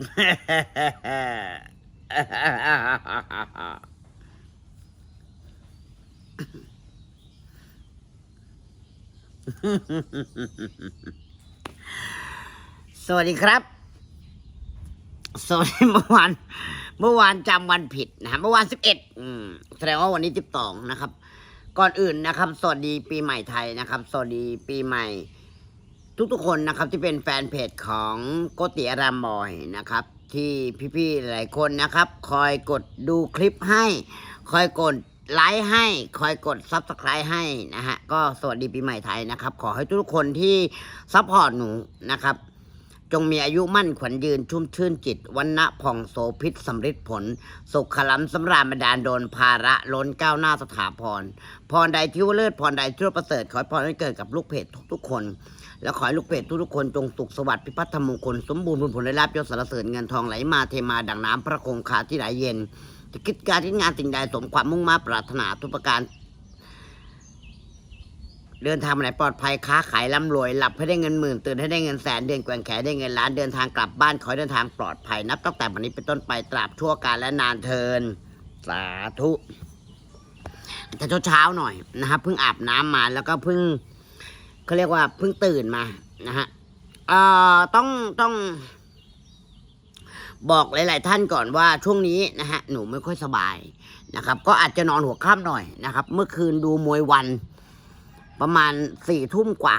สวัสดีครับ สวัสดีเมื่อวาน เมื่อวานจำวันผิดนะฮะเมื่อวานสิบเอ็ดแสดงว่าวันนี้สิบสองนะครับ ก่อนอื่นนะครับ สวัสดีปีใหม่ไทยนะครับ สวัสดีปีใหม่ ทุกๆคนนะครับที่เป็นแฟนเพจของโกติอารามบอยนะครับ ที่พี่ๆหลายคนนะครับ คอยกดดูคลิปให้ คอยกดไลค์ให้ คอยกดซับสไคร b e ให้นะฮะก็สวัสดีปีใหม่ไทยนะครับ ขอให้ทุกๆคนที่ซัพพอร์ตหนูนะครับ จงมีอายุมั่นขวัญยืนชุ่มชื่นจิตวันณะผ่องโสพิษสำริดผล สุขขลัมสำราญบรรดาลโดนภาระล้นก้าวหน้าสถาพร พรใดที่ว่าเลิศพรใดที่ว่าประเสริฐขอให้พรให้เกิดกับลูกเพจทุกๆคน แล้วขอให้ลูกเพจทุกๆคนจงสุขสวัสดิ์พิพัฒน์ธมงคล สมบูรณ์ผลผลได้รับยศสรรเสริญเงินทองไหลมาเทมาดังน้ำพระคงคาที่ไหลเย็นจะคิดการที่งานสิ่งใดสมความมุ่งมา่ปรารถนาทุกประการ เดินทางไปไหนปลอดภัยค้าขายร่ำรวย หลับให้ได้เงินหมื่นตื่นให้ได้เงินแสนเดินแกว่งแขนได้เงินล้านเดินทางกลับบ้านขอเดินทางปลอดภัยนับตั้งแต่วันนี้เป็นต้นไปตราบชั่วกาลและนานเทินสาธุแต่เช้าๆหน่อยนะครับเพิ่งอาบน้ำมาแล้วก็เพิ่ง เขาเรียกว่าเพิ่งตื่นมานะฮะเอ่อต้องต้อง บอกหลาย ๆ ท่านก่อนว่าช่วงนี้นะฮะหนูไม่ค่อยสบายนะครับ ก็อาจจะนอนหัวค่ำหน่อยนะครับ เมื่อคืนดูมวยวัน ประมาณสี่ทุ่มกว่า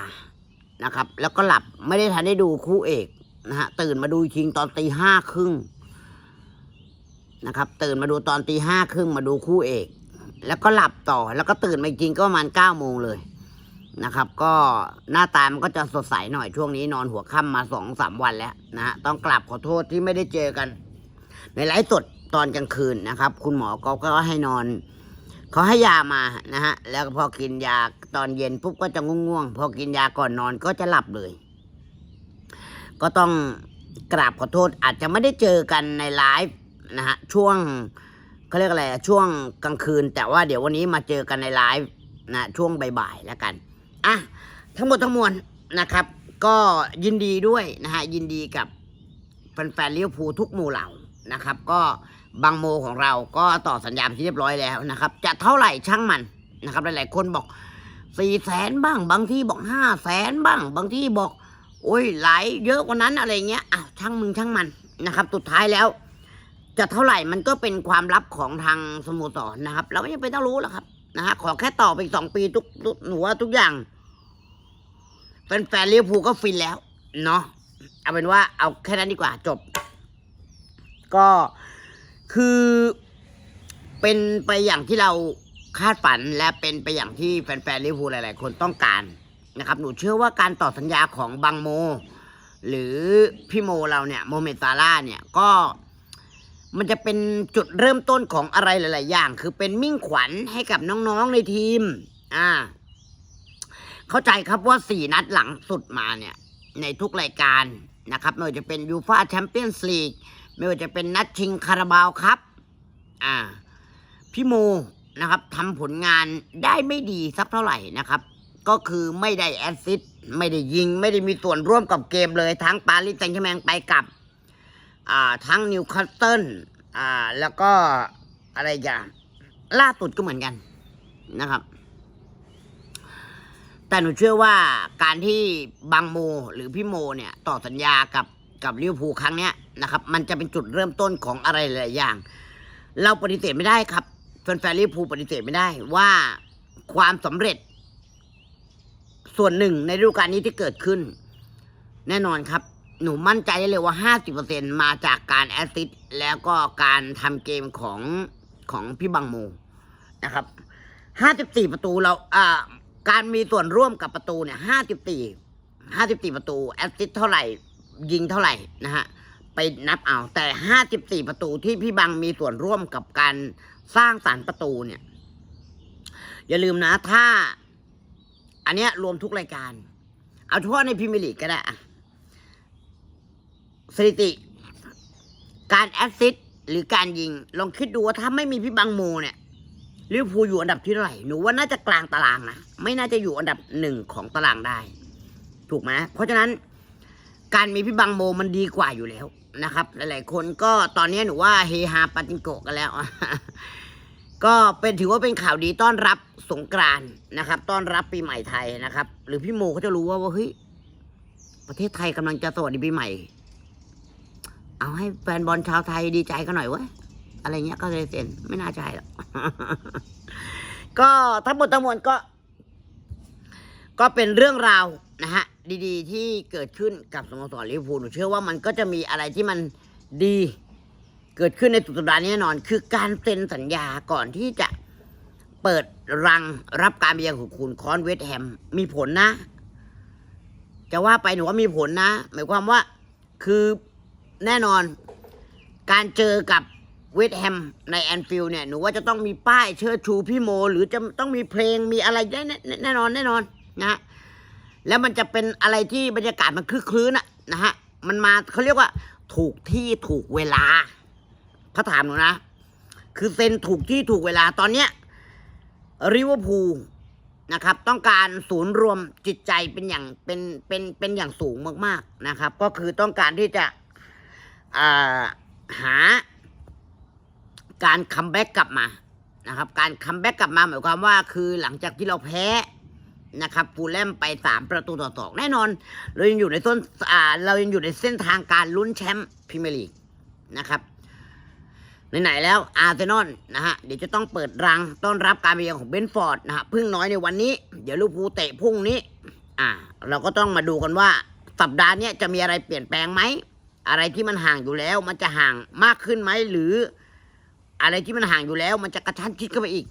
นะครับ แล้วก็หลับไม่ได้ทันได้ดูคู่เอกนะฮะตื่นมาดูจริงตอนตีห้าครึ่งนะครับ ตื่นมาดูตอนตีห้าครึ่งมาดูคู่เอก แล้วก็หลับต่อ แล้วก็ตื่นมากจริงก็ประมาณเก้าโมงเลย นะครับ ก็หน้าตามันก็จะสดใสหน่อยช่วงนี้นอนหัวค่ำมาสองสามวันแล้วนะฮะต้องกลับขอโทษที่ไม่ได้เจอกัน ในไลฟ์สดตอนกลางคืนนะครับ คุณหมอก็ก็ให้นอนเขาให้ยามานะฮะ แล้วพอกินยาตอนเย็นปุ๊บก็จะง่วงๆ พอกินยาก่อนนอนก็จะหลับเลย ก็ต้องกราบขอโทษอาจจะไม่ได้เจอกันในไลฟ์นะฮะช่วงเขาเรียกอะไรช่วงกลางคืน แต่ว่าเดี๋ยววันนี้มาเจอกันในไลฟ์นะช่วงบ่ายๆแล้วกัน อะทั้งหมดทั้งมวลนะครับ ก็ยินดีด้วยนะฮะยินดีกับแฟนๆเลี้ยวภูลทุกหมู่เหล่านะครับ ก็บางโมของเราก็ต่อสัญญาไปที่เรียบร้อยแล้วนะครับ จะเท่าไหร่ช่างมันนะครับหลายๆคนบอกสี่แสนบ้าง บางที่บอกห้าแสนบ้าง บางที่บอก โอ้ยหลายเยอะกว่านั้นอะไรเงี้ยอ้าวช่างมึงช่างมันนะครับสุดท้ายแล้ว จะเท่าไหร่มันก็เป็นความลับของทางสโมสรนะครับ เราไม่จำเป็นต้องรู้หรอกครับ นะฮะขอแค่ต่อไปสองปีทุกทุกหนูว่าทุกอย่างแฟนๆเลี้ยวภูก็ฟินแล้ว เนาะเอาเป็นว่าเอาแค่นั้นดีกว่าจบ ก็คือเป็นไปอย่างที่เราคาดฝันและเป็นไปอย่างที่แฟนๆลิเวอร์พูลหลาย ๆ คนต้องการนะครับ หนูเชื่อว่าการต่อสัญญาของบังโม หรือพี่โมเราเนี่ยโมเมดซาร่าเนี่ยก็ มันจะเป็นจุดเริ่มต้นของอะไรหลาย ๆ อย่าง คือเป็นมิ่งขวัญให้กับน้อง ๆ ในทีม อ่า เข้าใจครับว่าสี่นัดหลังสุดมาเนี่ย ในทุกรายการนะครับไม่ว่าจะเป็นยูฟาแชมเปี้ยนส์ลีกไม่ว่าจะเป็นนัดชิงคาราบาวครับ อ่า พี่โมนะครับทำผลงานได้ไม่ดีสักเท่าไหร่นะครับ ก็คือไม่ได้แอสซิสต์ไม่ได้ยิง ไม่ได้มีส่วนร่วมกับเกมเลยทั้งปารีสแซงต์แชร์แมงไปกับ อ่าทั้งนิวคาสเซิลอ่าแล้วก็อะไรอย่างล่าสุดก็เหมือนกันนะครับ แต่หนูเชื่อว่าการที่บางโมหรือพี่โมเนี่ย ต่อสัญญากับกับลิเวอร์พูลครั้งเนี้ยนะครับ มันจะเป็นจุดเริ่มต้นของอะไรหลายอย่าง เราปฏิเสธไม่ได้ครับแฟนๆลิเวอร์พูลปฏิเสธไม่ได้ว่าความสำเร็จ ส่วนหนึ่งในฤดูกาลนี้ที่เกิดขึ้น แน่นอนครับ หนูมั่นใจได้เลยว่า 50%มาจากการแอสซิสต์แล้วก็การทำเกมของของพี่บังโมนะครับ 54 ประตูเราอ่าการมีส่วนร่วมกับประตูเนี่ย 54 54 ประตูแอสซิสต์เท่าไหร่ ยิงเท่าไหร่นะฮะไปนับเอา แต่ 54 ประตูที่พี่บังมีส่วนร่วมกับการสร้างสารรค์ประตูเนี่ย อย่าลืมนะถ้า อันเนี้ยรวมทุกรายการ เอาเฉพาะในพรีเมียร์ลีกก็ได้อะ สถิติ การแอสซิสต์หรือการยิง ลองคิดดูว่าถ้าไม่มีพี่บังโมเนี่ยลิเวอร์พูลอยู่อันดับที่เท่าไหร่หนูว่าน่าจะกลางตารางนะไม่น่าจะอยู่อันดับหนึ่งของตารางได้ ถูกไหมเพราะฉะนั้น การมีพี่บังโมมันดีกว่าอยู่แล้วนะครับ หลาย ๆ คนก็ตอนนี้หนูว่าเฮฮาปาจิงโกะกันแล้ว ก็เป็นถือว่าเป็นข่าวดีต้อนรับสงกรานนะครับ ต้อนรับปีใหม่ไทยนะครับ หรือพี่โมเขาจะรู้ว่าว่าเฮ้ยประเทศไทยกำลังจะสวัสดีปีใหม่ เอาให้แฟนบอลชาวไทยดีใจกันหน่อยเว้ยอะไรเงี้ยก็เลยเซ็นไม่น่าใช่หรอกก็ทั้งหมดทั้งมวลก็ ก็เป็นเรื่องราวนะฮะ ดีๆ ที่เกิดขึ้นกับสโมสรลิเวอร์พูลหนูเชื่อว่ามันก็จะมีอะไรที่มันดี เกิดขึ้นในสุดสัปดาห์นี้แน่นอน คือการเซ็นสัญญาก่อนที่จะเปิดรังรับการเบียงของคุณคอนเวสต์แฮมมีผลนะ จะว่าไปหนูว่ามีผลนะ หมายความว่าคือ แน่นอน การเจอกับเวสแฮมในแอนฟิลด์เนี่ยหนูว่าจะต้องมีป้ายเชิดชูพี่โม หรือจะต้องมีเพลงมีอะไรแน่แน่นอนแน่นอนนะฮะแล้วมันจะเป็นอะไรที่บรรยากาศมันคลึกคลื้นอะนะฮะมันมาเขาเรียกว่า ถูกที่ถูกเวลาถ้าถามหนูนะ คือเซ็นถูกที่ถูกเวลาตอนเนี้ยริเวอร์พูลนะครับ ต้องการศูนย์รวมจิตใจเป็นอย่างเป็นเป็นเป็นอย่างสูงมากๆนะครับ ก็คือต้องการที่จะ หา การคัมแบ็กกลับมานะครับ การคัมแบ็กกลับมาหมายความว่าคือหลังจากที่เราแพ้นะครับฟูลแลมไปสามประตูต่อสองแน่นอน เรายังอยู่ในต้นอ่าเรายังอยู่ในเส้นทางการลุ้นแชมป์พรีเมียร์ลีกนะครับไหนๆแล้วอาร์เซนอลนะฮะเดี๋ยวจะต้องเปิดรังต้อนรับการมาเยือนของเบนฟอร์ดนะฮะพึ่งน้อยในวันนี้ เดี๋ยวลูกพูลเตะพรุ่งนี้ อ่า เราก็ต้องมาดูกันว่าสัปดาห์นี้จะมีอะไรเปลี่ยนแปลงไหม อะไรที่มันห่างอยู่แล้ว มันจะห่างมากขึ้นไหมหรือ อะไรที่มันห่างอยู่แล้ว มันจะกระชั้นชิดเข้าไปอีก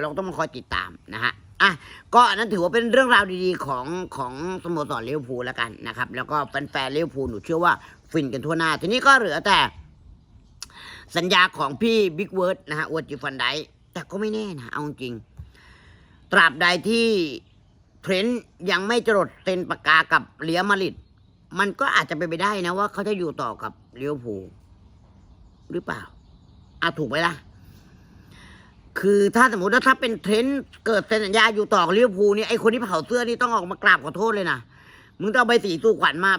เราต้องมาคอยติดตามนะฮะอะก็อันนั้นถือว่าเป็นเรื่องราวดีๆของของสโมสรเลิเวพูแล้วกันนะครับ แล้วก็แฟนๆเลิเวพูหนูเชื่อว่าฟินกันทั่วหน้า ทีนี้ก็เหลือแต่ สัญญาของพี่บิ๊กเวิร์ดนะฮะวอจิฟันไดแต่ก็ไม่แน่นะเอาจริง ตราบใดที่เทรนต์ยังไม่จรดเซ็นปากกากับเรียมาริด มันก็อาจจะเป็นไปได้นะว่าเขาจะอยู่ต่อกับเลิเวอร์พูหรือเปล่าอะถูกไหมล่ะ คือถ้าสมมติว่าถ้าเป็นเทรนต์เกิดเซ็นสัญญาอยู่ต่อกับลิเวอร์พูนี่ไอคนที่เผาเสื้อนี่ต้องออกมากราบขอโทษเลยนะมึงต้องเอาใบสีตู้ขวัญมา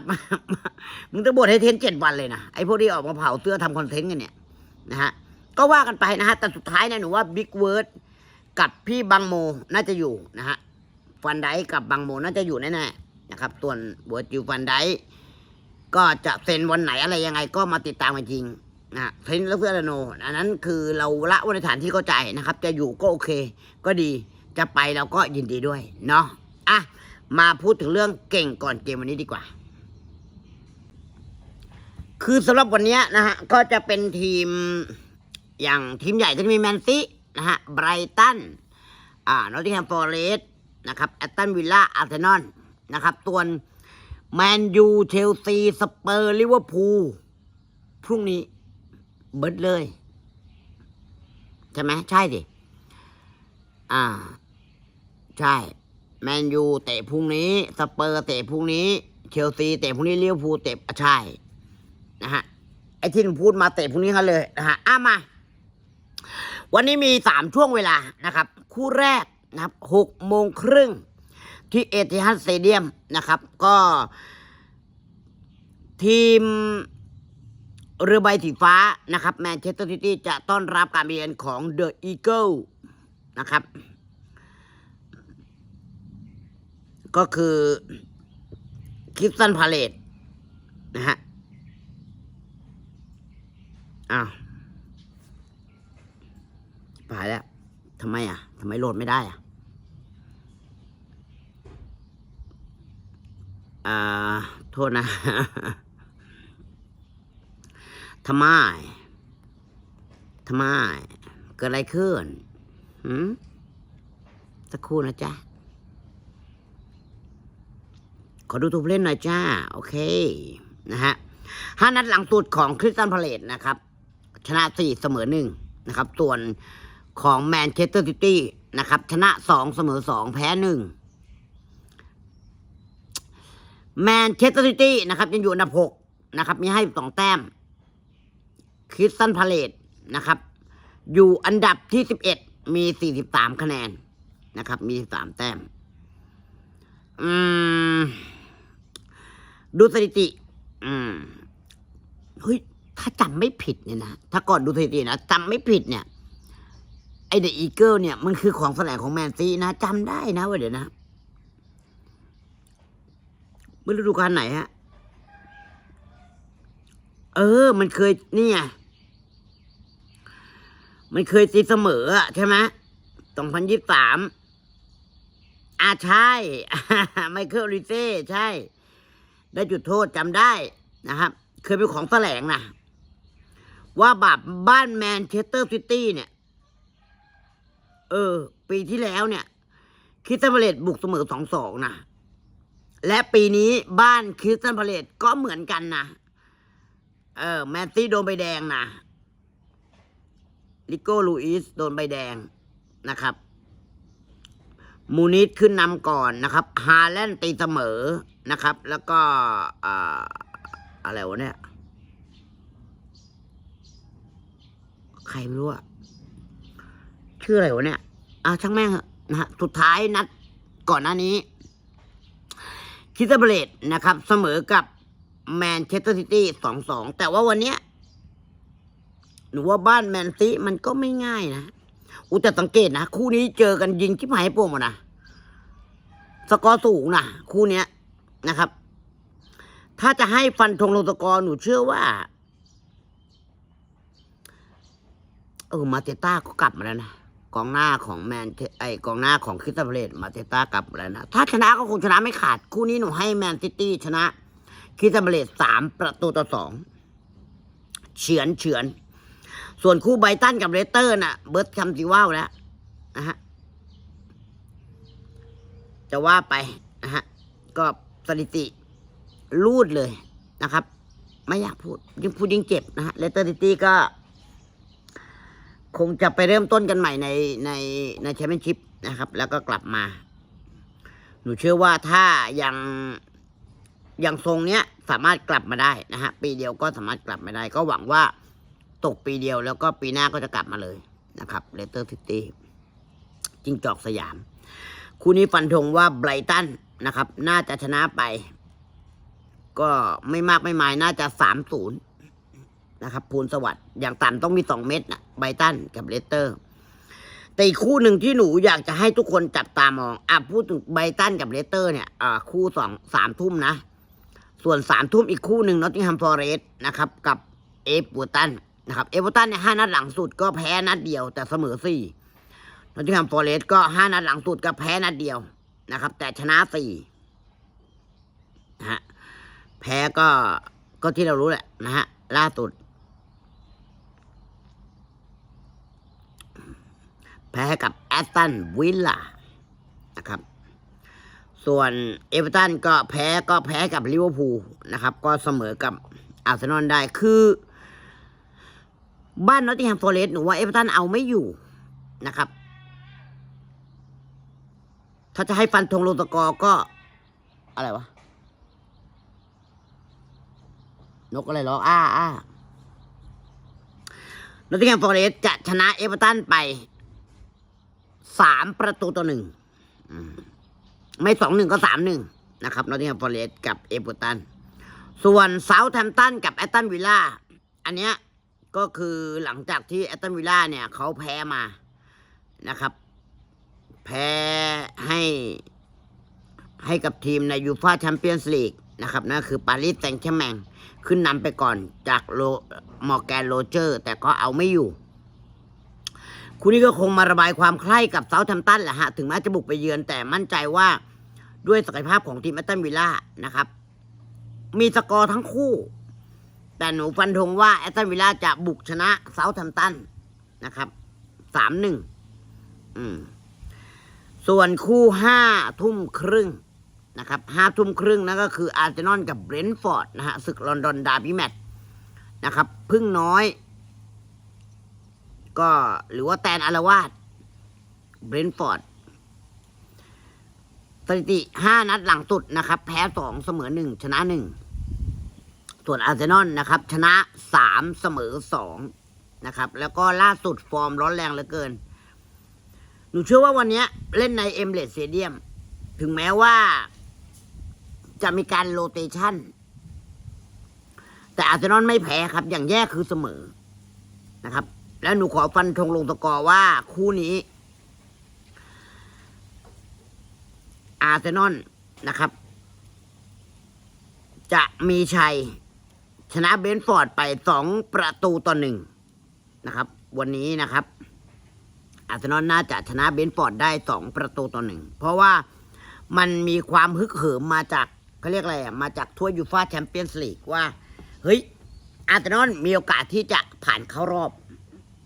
มึงต้องบวชให้เทรนต์เจ็ดวันเลยนะไอพวกที่ออกมาเผาเสื้อทำคอนเทนต์กันเนี่ยนะฮะก็ว่ากันไปนะฮะแต่สุดท้ายเนะหนูว่าบิ๊กเวิร์ดกับพี่บังโมน่าจะอยู่นะฮะฟันไดกับบังโมน่าจะอยู่แน่ๆ นะครับส่วนบัวจิวฟันไดก็จะเซ็นวันไหนอะไรยังไงก็มาติดตามกันจริงนะเทรนและเพื่อนโนอันนั้นคือเราละว้ในฐานที่เข้าใจนะครับ จะอยู่ก็โอเค ก็ดีจะไปเราก็ยินดีด้วยเนาะอะมาพูดถึงเรื่องเก่งก่อนเกมวันนี้ดีกว่า คือสำหรับวันนี้นะฮะก็จะเป็นทีมอย่างทีมใหญ่จะมีแมนซีนะฮะไบรตันอ่านอตติงแฮมฟอร์เรสต์นะครับแอตตันวิลล่าอาร์เซนอล นะครับตัวนแมนยูเชลซีสเปอร์ลิเวอร์พูลพรุ่งนี้เบิดเลย ใช่ไหมใช่สิอ่า ใช่แมนยูเตะพรุ่งนี้ สเปอร์เตะพรุ่งนี้เชลซีเตะพรุ่งนี้ลิเวอร์พูลเตะอะใช่นะฮะไอ้ที่หนูพูดมาเตะพรุ่งนี้กันเลยนะฮะอะมา วันนี้มีสามช่วงเวลานะครับ คู่แรกนะครับหกโมงครึ่ง ที่เอติฮัดสเตเดียมนะครับ ก็ทีมเรือใบสีฟ้านะครับแมนเชสเตอร์ซิตี้จะต้อนรับการเยือนของเดอะอีเกิลนะครับ ก็คือคิสตันพาเลตนะฮะอ้าวตายแล้วทำไมอะทำไมโหลดไม่ได้อะ อ่าโทษนะทำไมทำไมเกิดอะไรขึ้นหืมสักครู่นะจ๊ะ ขอดูตัวผู้เล่นหน่อยจ้า โอเค นะฮะห้านัดหลังสุดของคริสตันพาเลตนะครับ ชนะสี่เสมอหนึ่งนะครับ ส่วนของแมนเชสเตอร์ซิตี้นะครับ ชนะสองเสมอสองแพ้หนึ่ง แมนเชสเตอร์ซิตี้นะครับยังอยู่อันดับหกนะครับมีให้สองแต้มคริสตันพาเลตนะครับ อยู่อันดับที่สิบเอ็ดมีสี่สิบสามคะแนนนะครับ มีสามแต้มอืมดูสถิติเฮ้ยถ้าจำไม่ผิดเนี่ยนะถ้าก่อนดูสถิตินะจำไม่ผิดเนี่ยไอเดอะอีเกิลเนี่ยมันคือของแสลงของแมนซีนะจำได้นะว่าเดี๋ยวนะ เมื่อฤดูกาลไหนฮะ เออ มันเคยนี่ไงมันเคยตีเสมออะใช่ไหมสองพันยี่สามอ่าใช่ ไมเคิลลิเซ่ใช่ ได้จุดโทษจำได้นะครับ เคยเป็นของแสลงนะ ว่าบาปบ้านแมนเชสเตอร์ซิตี้เนี่ย เออ ปีที่แล้วเนี่ยคริสตันพาเลตบุกเสมอสองสองนะ และปีนี้บ้านคริสตันพาเลตก็เหมือนกันนะ เออ แมนซี่โดนใบแดงนะ ลิโก้ลูอิสโดนใบแดงนะครับ มูนิสขึ้นนำก่อนนะครับ ฮาแลนตีเสมอนะครับ แล้วก็ออะไรวะเนี่ย ใครไม่รู้อะชื่ออะไรวะเนี่ย อะช่างแม่งนะฮะ สุดท้ายนัดก่อนหน้านี้ คิสเบเลตนะครับเสมอกับแมนเชสเตอร์ซิตี้สองสองแต่ว่าวันเนี้ยหนูว่าบ้านแมนซีมันก็ไม่ง่ายนะอุแต่สังเกตนะ คู่นี้เจอกันยิงชิบหายป่งหมดนะสกอร์สูงนะคู่เนี้ยนะครับ ถ้าจะให้ฟันธงลงสกอร์หนูเชื่อว่า เออมาเตต้าก็กลับมาแล้วนะ กองหน้าของแมนไอกองหน้าของคริสตัลเพลตมาเตต้ากลับมาแล้วนะ ถ้าชนะก็คงชนะไม่ขาด คู่นี้หนูให้แมนซิตี้ชนะคริสตัลเพลตสามประตูต่อสองเฉือนเฉือน ส่วนคู่ไบตันกับเรสเตอร์น่ะ เบิร์ตคำสิว่าวแล้วนะฮะจะว่าไปนะฮะก็สถิติรูดเลยนะครับ ไม่อยากพูดยิ่งพูดยิ่งเจ็บนะฮะเลสเตอร์ซิตี้ก็ คงจะไปเริ่มต้นกันใหม่ในในในแชมเปี้ยนชิพนะครับ แล้วก็กลับมา หนูเชื่อว่าถ้ายังยังทรงเนี้ยสามารถกลับมาได้นะฮะปีเดียวก็สามารถกลับมาได้ ก็หวังว่าตกปีเดียวแล้วก็ปีหน้าก็จะกลับมาเลยนะครับเลสเตอร์ซิตี้จิงจอกสยาม คู่นี้ฟันธงว่าไบรตันนะครับ น่าจะชนะไป ก็ไม่มากไม่มายน่าจะสามศูนย์ นะครับพูนสวัสด์อย่างต่ำต้องมีสองเม็ดนะไบตันกับเลสเตอร์ แต่อีกคู่หนึ่งที่หนูอยากจะให้ทุกคนจับตามองอะพูดถึงไบตันกับเลสเตอร์เนี่ยอ่าคู่สองสามทุ่มนะ ส่วนสามทุ่มอีกคู่หนึ่งนอตติงแฮมฟอร์เรสนะครับ กับเอฟบูตันนะครับเอฟบูตันเนี่ยห้านัดหลังสุดก็แพ้นัดเดียวแต่เสมอสี่นอตติงแฮมฟอร์เรสก็ห้านัดหลังสุดก็แพ้นัดเดียวนะครับ แต่ชนะสี่นะฮะแพ้ก็ก็ที่เรารู้แหละนะฮะล่าสุด แพ้ให้กับแอสตันวิลล่านะครับ ส่วนเอเวอร์ตันก็แพ้ก็แพ้กับลิเวอร์พูลนะครับ ก็เสมอกับอาร์เซนอลได้คือบ้านนอตติงแฮมฟอเรสต์หนูว่าเอเวอร์ตันเอาไม่อยู่นะครับ ถ้าจะให้ฟันธงลงตะกอก็ อะไรวะ นกอะไรร้องอ้าอ้านอตติงแฮมฟอเรสต์จะชนะเอเวอร์ตันไป สามประตูต่อหนึ่งไม่สองหนึ่งก็สามหนึ่งนะครับนอตติงแฮมฟอร์เรสต์กับเอเวอร์ตัน ส่วนเซาท์แฮมป์ตันกับแอตตันวิลล่าอันเนี้ยก็คือหลังจากที่แอตตันวิลล่าเนี่ยเขาแพ้มานะครับ แพ้ให้ให้กับทีมในยูฟาแชมเปี้ยนส์ลีกนะครับนั่นคือปารีสแซงต์แชร์แมงขึ้นนำไปก่อนจากโลมอร์แกนโรเจอร์ แต่ก็เอาไม่อยู่ คู่นี้ก็คงมาระบายความใคร่กับเซาท์แฮมป์ตันแหละฮะ ถึงแม้จะบุกไปเยือนแต่มั่นใจว่าด้วยศักยภาพของทีมแอตตันวิลล่านะครับ มีสกอร์ทั้งคู่ แต่หนูฟันธงว่าแอตตันวิลล่าจะบุกชนะเซาท์แฮมป์ตันนะครับสามหนึ่งอืมส่วนคู่ห้าทุ่มครึ่งนะครับห้าทุ่มครึ่งนั่นก็คืออาร์เซนอลกับเบรนท์ฟอร์ดนะฮะศึกลอนดอนดาร์บี้แมตช์นะครับพึ่งน้อย ก็หรือว่าแตนอารวาสเบรนท์ฟอร์ดสถิติห้านัดหลังสุดนะครับ แพ้สองเสมอหนึ่งชนะหนึ่งส่วนอาร์เซนอลนะครับ ชนะสามเสมอสองนะครับ แล้วก็ล่าสุดฟอร์มร้อนแรงเหลือเกิน หนูเชื่อว่าวันนี้เล่นในเอมเลสเ a เดียม ถึงแม้ว่า จะมีการโรเตชันแต่อาร์เซนอลไม่แพ้ครับ อย่างแย่คือเสมอนะครับ แล้วหนูขอฟันธงลงตะกอว่า คู่นี้ อาร์เซนอลนะครับ จะมีชัย ชนะเบนท์ฟอร์ดไปสองประตูต่อหนึ่งนะครับ วันนี้นะครับ อาร์เซนอลน่าจะชนะเบนท์ฟอร์ดได้สองประตูต่อหนึ่งเพราะว่ามันมีความฮึกเหิมมาจากเขาเรียกอะไรอะมาจากถ้วยยูฟ่าแชมเปี้ยนส์ลีกว่า เฮ้ย อาร์เซนอลมีโอกาสที่จะผ่านเข้ารอบ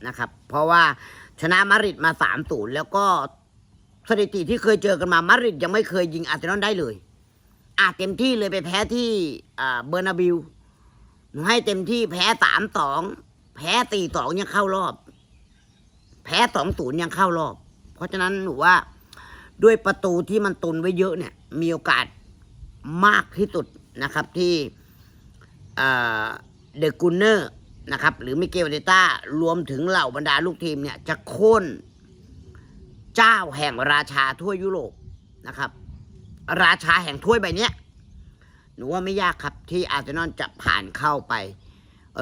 นะครับ เพราะว่าชนะมาริดมาสามศูนย์แล้วก็สถิติที่เคยเจอกันมามาริดยังไม่เคยยิงอาร์เซนอลได้เลยอาจเต็มที่เลยไปแพ้ที่เบอร์นาบิวหนูให้เต็มที่แพ้สามสองแพ้ตีสองยังเข้ารอบ แพ้สองศูนย์ยังเข้ารอบ เพราะฉะนั้นหนูว่าด้วยประตูที่มันตุนไว้เยอะเนี่ย มีโอกาสมากที่สุดนะครับที่เดอะกูเนอร์ นะครับ หรือมิเกลเดต้ารวมถึงเหล่าบรรดาลูกทีมเนี่ยจะโค่นเจ้าแห่งราชาทั่วยุโรปนะครับ ราชาแห่งถ้วยใบเนี้ยหนูว่าไม่ยากครับที่อาร์เซนอลจะผ่านเข้าไป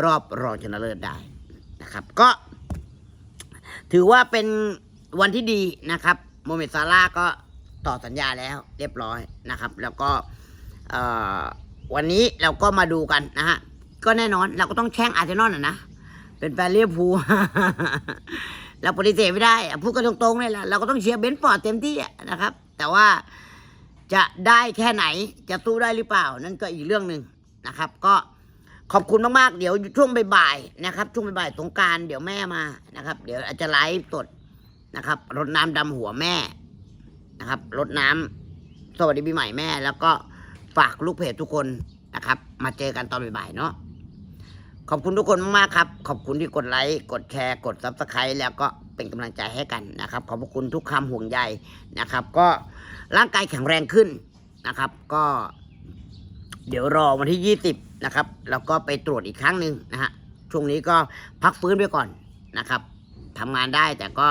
รอบรองชนะเลิศได้นะครับ ก็ถือว่าเป็นวันที่ดีนะครับโมเมดซาร่าก็ต่อสัญญาแล้วเรียบร้อยนะครับ แล้วก็วันนี้เราก็มาดูกันนะฮะ ก็แน่นอน เราก็ต้องแช่งอาร์เซนอลนะนะเป็นแฟนเลียพูเราปฏิเสธไม่ได้พูดกันตรงๆเลยแหละเราก็ต้องเชียร์เบนฟอร์ดเต็มที่นะครับ แต่ว่าจะได้แค่ไหนจะสู้ได้หรือเปล่า นั่นก็อีกเรื่องหนึ่งนะครับ ก็ขอบคุณมากๆ เดี๋ยวช่วงบ่ายๆนะครับ ช่วงบ่ายๆสงการเดี๋ยวแม่มานะครับ เดี๋ยวอาจจะไลฟ์สดนะครับรดน้ำดำหัวแม่นะครับรดน้ำสวัสดีปีใหม่แม่ แล้วก็ฝากลูกเพจทุกคนนะครับ มาเจอกันตอนบ่ายๆเนาะ ขอบคุณทุกคนมากๆครับ ขอบคุณที่กดไลค์กดแชร์กดซับสไครต์แล้วก็เป็นกำลังใจให้กันนะครับ ขอบพระคุณทุกคำห่วงใยนะครับ ก็ร่างกายแข็งแรงขึ้นนะครับ ก็ เดี๋ยวรอวันที่ยี่สิบนะครับ แล้วก็ไปตรวจอีกครั้งหนึ่งนะฮะช่วงนี้ก็พักฟื้นไปก่อนนะครับทำงานได้แต่ก็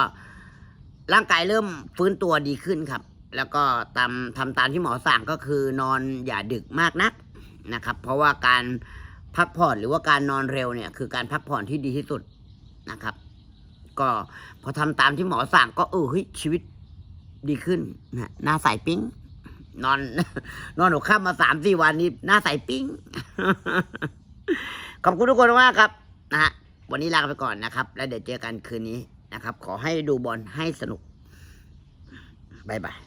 ร่างกายเริ่มฟื้นตัวดีขึ้นครับ แล้วก็ตามทำตามที่หมอสั่งก็คือนอนอย่าดึกมากนักนะครับ เพราะว่าการ พักผ่อนหรือว่าการนอนเร็วเนี่ยคือการพักผ่อนที่ดีที่สุดนะครับ ก็พอทำตามที่หมอสั่งก็เออเฮ้ยชีวิตดีขึ้นนะหน้าใสปิ้งนอน นอนหัวค่ำมาสามสี่วันนี้หน้าใสปิ้งขอบคุณทุกคนมากครับนะฮะวันนี้ลาไปก่อนนะครับ แล้วเดี๋ยวเจอกันคืนนี้นะครับ ขอให้ดูบอลให้สนุกบายบาย